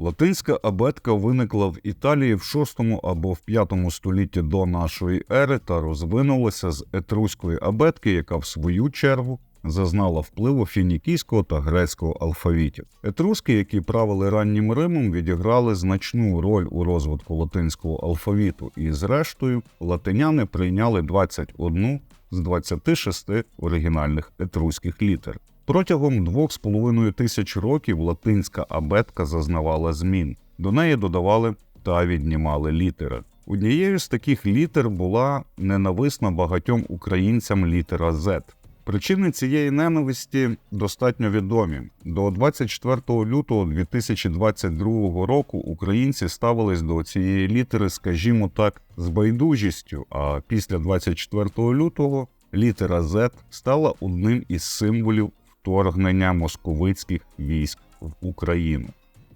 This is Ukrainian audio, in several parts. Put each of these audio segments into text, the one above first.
Латинська абетка виникла в Італії в 6 або в 5 столітті до нашої ери та розвинулася з етруської абетки, яка в свою чергу зазнала впливу фінікійського та грецького алфавітів. Етруски, які правили раннім Римом, відіграли значну роль у розвитку латинського алфавіту, і, зрештою, латиняни прийняли 21 з 26 оригінальних етруських літер. Протягом двох з половиною тисяч років латинська абетка зазнавала змін. До неї додавали та віднімали літери. Однією з таких літер була ненависна багатьом українцям літера Z. Причини цієї ненависті достатньо відомі. До 24 лютого 2022 року українці ставились до цієї літери, скажімо так, з байдужістю. А після 24 лютого літера Z стала одним із символів вторгнення московицьких військ в Україну.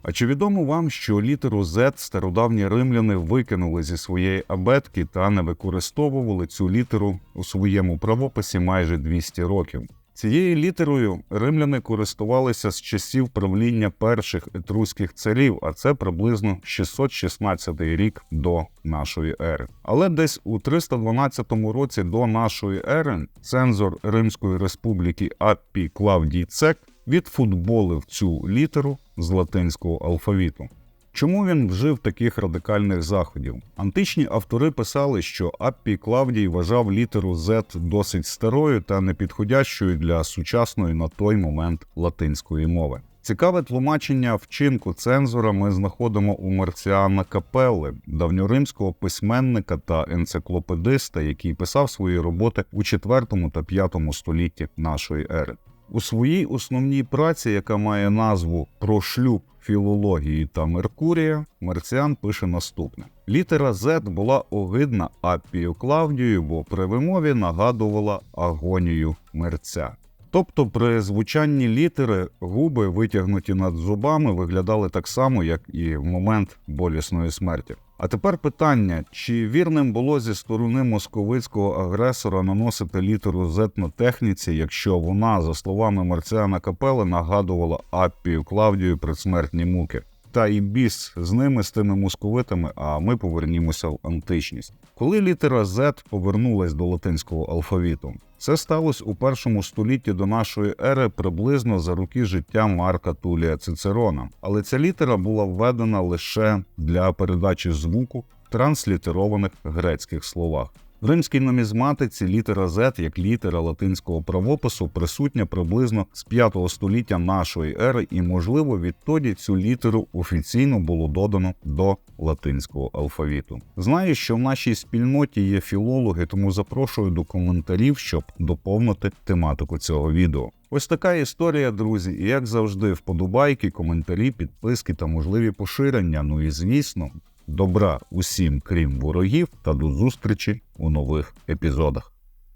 А чи відомо вам, що літеру Z стародавні римляни викинули зі своєї абетки та не використовували цю літеру у своєму правописі майже 200 років? Цією літерою римляни користувалися з часів правління перших етруських царів, а це приблизно 616 рік до нашої ери. Але десь у 312 році до нашої ери цензор Римської республіки Аппі Клавдій Цек відфутболив цю літеру з латинського алфавіту. Чому він вжив таких радикальних заходів? Античні автори писали, що Аппі Клавдій вважав літеру Z досить старою та непідходящою для сучасної на той момент латинської мови. Цікаве тлумачення вчинку цензора ми знаходимо у Марціана Капелли, давньоримського письменника та енциклопедиста, який писав свої роботи у 4 та 5 столітті нашої ери. У своїй основній праці, яка має назву Про шлюб філології та Меркурія, Мерціан пише наступне: літера Z була огидна апію Клавдію, бо при вимові нагадувала агонію мерця. Тобто при звучанні літери губи, витягнуті над зубами, виглядали так само, як і в момент болісної смерті. А тепер питання: чи вірним було зі сторони московицького агресора наносити літеру Z на техніці, якщо вона, за словами Марціана Капели, нагадувала Аппію Клавдію предсмертні муки? Та і біс з ними, з тими московитами, а ми повернімося в античність. Коли літера Z повернулась до латинського алфавіту, це сталося у першому столітті до нашої ери приблизно за роки життя Марка Тулія Цицерона. Але ця літера була введена лише для передачі звуку в транслітерованих грецьких словах. В римській нумізматиці літера Z як літера латинського правопису присутня приблизно з 5 століття нашої ери, і, можливо, відтоді цю літеру офіційно було додано до латинського алфавіту. Знаю, що в нашій спільноті є філологи, тому запрошую до коментарів, щоб доповнити тематику цього відео. Ось така історія, друзі, і як завжди, вподобайки, коментарі, підписки та можливі поширення. Ну і звісно, добра усім, крім ворогів, та до зустрічі у нових епізодах.